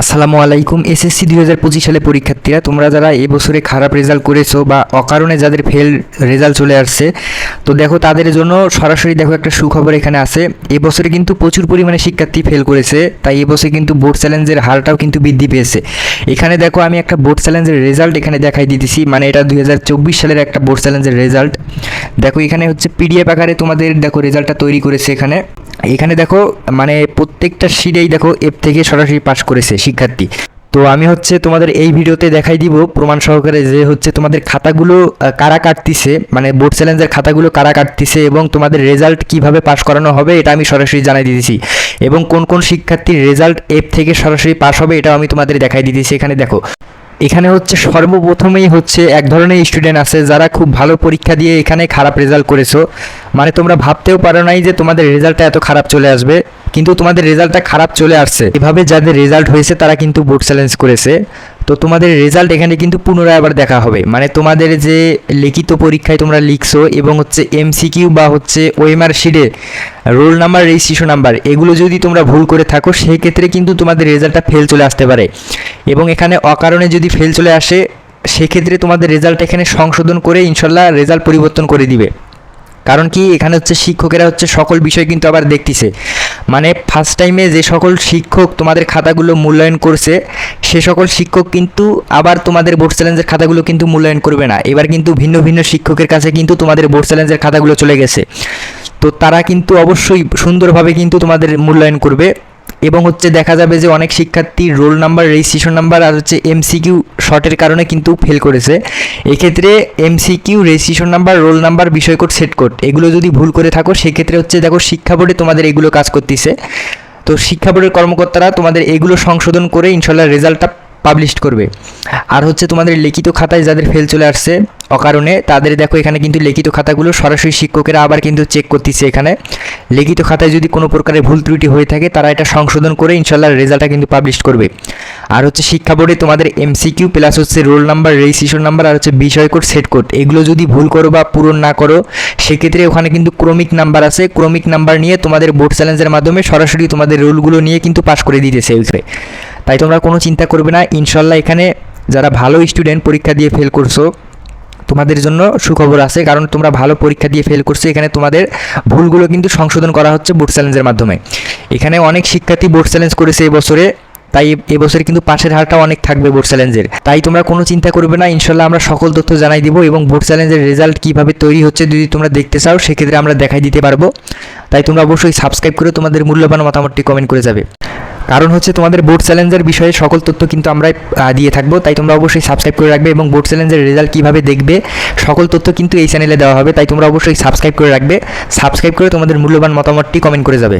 আসসালামু আলাইকুম। এসএসসি দুই হাজার পঁচিশ সালে পরীক্ষার্থীরা, তোমরা যারা এবছরে খারাপ রেজাল্ট করেছ বা অকারণে যাদের ফেল রেজাল্ট চলে আসছে, তো দেখো তাদের জন্য সরাসরি দেখো একটা সুখবর এখানে আছে। এবছরে কিন্তু প্রচুর পরিমাণে শিক্ষার্থী ফেল করেছে, তাই এবছরে কিন্তু বোর্ড চ্যালেঞ্জের হারটাও কিন্তু বৃদ্ধি পেয়েছে। এখানে দেখো আমি একটা বোর্ড চ্যালেঞ্জের রেজাল্ট এখানে দেখাই দিতেছি মানে এটা দুই হাজার চব্বিশ সালের একটা বোর্ড চ্যালেঞ্জের রেজাল্ট দেখো এখানে হচ্ছে পিডিএফ আকারে তোমাদের দেখো রেজাল্টটা তৈরি করেছে এখানে। এখানে দেখো মানে প্রত্যেকটা সিটেই দেখো এফ থেকে সরাসরি পাস করেছে শিক্ষার্থী। তো আমি হচ্ছে তোমাদের এই ভিডিওতে দেখাই দিব, প্রমাণ সহকারে যে হচ্ছে তোমাদের খাতাগুলো কারা কাটতিছে মানে বোর্ড চ্যালেঞ্জের খাতাগুলো কারা কাটতিছে এবং তোমাদের রেজাল্ট কীভাবে পাস করানো হবে, এটা আমি সরাসরি জানাই দিতেছি। এবং কোন কোন শিক্ষার্থীর রেজাল্ট এফ থেকে সরাসরি পাস হবে, এটাও আমি তোমাদের দেখাই দিতেছি। এখানে দেখো এখানে হচ্ছে সর্বপ্রথমেই হচ্ছে এক ধরনের স্টুডেন্ট আছে যারা খুব ভালো পরীক্ষা দিয়ে এখানে খারাপ রেজাল্ট করেছ। মানে তোমরা ভাবতেও পারো নাই যে তোমাদের রেজাল্টটা এত খারাপ চলে আসবে, কিন্তু তোমাদের রেজাল্টটা খারাপ চলে আসছে। এভাবে যাদের রেজাল্ট হয়েছে তারা কিন্তু বোর্ড চ্যালেঞ্জ করেছে। তো তোমাদের রেজাল্ট এখানে কিন্তু পুনরায় আবার দেখা হবে। মানে তোমাদের যে লিখিত পরীক্ষায় তোমরা লিখছো এবং হচ্ছে এমসিকিউ বা হচ্ছে ওএমআর শিটে রোল নাম্বার রেজিস্ট্রেশন নাম্বার এগুলো যদি তোমরা ভুল করে থাকো সেই ক্ষেত্রে কিন্তু তোমাদের রেজাল্টটা ফেল চলে আসতে পারে। এবং এখানে অকারণে যদি ফেল চলে আসে, সেক্ষেত্রে তোমাদের রেজাল্ট এখানে সংশোধন করে ইনশাল্লাহ রেজাল্ট পরিবর্তন করে দিবে। কারণ কি, এখানে হচ্ছে শিক্ষকেরা হচ্ছে সকল বিষয় কিন্তু আবার দেখতেছে। মানে ফার্স্ট টাইমে যে সকল শিক্ষক তোমাদের খাতাগুলো মূল্যায়ন করছে, সে সকল শিক্ষক কিন্তু আবার তোমাদের বোর্ড চ্যালেঞ্জের খাতাগুলো কিন্তু মূল্যায়ন করবে না। এবার কিন্তু ভিন্ন ভিন্ন শিক্ষকের কাছে কিন্তু তোমাদের বোর্ড চ্যালেঞ্জের খাতাগুলো চলে গেছে। তো তারা কিন্তু অবশ্যই সুন্দরভাবে কিন্তু তোমাদের মূল্যায়ন করবে। এবং হচ্ছে দেখা যাবে যে অনেক শিক্ষার্থী রোল নাম্বার, রেজিস্ট্রেশন নাম্বার আর হচ্ছে এমসিকিউ শর্টের কারণে কিন্তু ফেল করেছে। এক্ষেত্রে MCQ registration number, roll number বিষয় কোড সেট কোড এগুলো যদি ভুল করে থাকো, সেক্ষেত্রে হচ্ছে দেখো শিক্ষা বোর্ডে তোমাদের এগুলো কাজ করতেছে। তো শিক্ষা বোর্ডের কর্মকর্তারা তোমাদের এগুলো সংশোধন করে ইনশাল্লাহ রেজাল্টটা পাবলিশ করবে। আর হচ্ছে তোমাদের লিখিত খাতায় যাদের ফেল চলে আসছে অকারণে, তাদের দেখো এখানে কিন্তু লিখিত খাতাগুলো সরাসরি শিক্ষকেরা আবার কিন্তু চেক করতেছে এখানে। লিখিত খাতায় যদি কোনো প্রকারের ভুল ত্রুটি হয়ে থাকে, তারা এটা সংশোধন করে ইনশাল্লাহ রেজাল্টটা কিন্তু পাবলিশ করবে। আর হচ্ছে শিক্ষা বোর্ডে তোমাদের এমসিকিউ প্লাস হচ্ছে রোল নাম্বার রেজিস্ট্রেশন নাম্বার আর হচ্ছে বিষয় কোড সেট কোড এগুলো যদি ভুল করো বা পূরণ না করো, সেক্ষেত্রে ওখানে কিন্তু ক্রমিক নাম্বার আছে। ক্রমিক নাম্বার নিয়ে তোমাদের বোর্ড চ্যালেঞ্জের মাধ্যমে সরাসরি তোমাদের রোলগুলো নিয়ে কিন্তু পাস করে দিতেছে তাই তোমরা কোনো চিন্তা করবে না। ইনশাল্লাহ এখানে যারা ভালো স্টুডেন্ট পরীক্ষা দিয়ে ফেল করছ, তোমাদের জন্য সুখবর আছে। কারণ তোমরা ভালো পরীক্ষা দিয়ে ফেল করছ। এখানে তোমাদের ভুলগুলো কিন্তু সংশোধন করা হচ্ছে বোর্ড চ্যালেঞ্জের মাধ্যমে। এখানে অনেক শিক্ষার্থী বোর্ড চ্যালেঞ্জ করেছে এবছরে তাই এবছরে কিন্তু পাশের হারটা অনেক থাকবে বোর্ড চ্যালেঞ্জের তাই তোমরা কোনো চিন্তা করবে না। ইনশাল্লাহ আমরা সকল তথ্য জানাই দিব এবং বোর্ড চ্যালেঞ্জের রেজাল্ট কীভাবে তৈরি হচ্ছে যদি তোমরা দেখতে চাও, সেক্ষেত্রে আমরা দেখাই দিতে পারব। তাই তোমরা অবশ্যই সাবস্ক্রাইব করে তোমাদের মূল্যবান মতামতটি কমেন্ট করে যাবে। কারণ হচ্ছে তোমাদের বোর্ড চ্যালেঞ্জের বিষয়ে সকল তথ্য কিন্তু আমরা দিয়ে থাকব। তাই তোমরা অবশ্যই সাবস্ক্রাইব করে রাখবে এবং বোর্ড চ্যালেঞ্জের রেজাল্ট কীভাবে দেখবে সকল তথ্য কিন্তু এই চ্যানেলে দেওয়া হবে। তাই তোমরা অবশ্যই সাবস্ক্রাইব করে রাখবে। সাবস্ক্রাইব করে তোমাদের মূল্যবান মতামতটি কমেন্ট করে যাবে।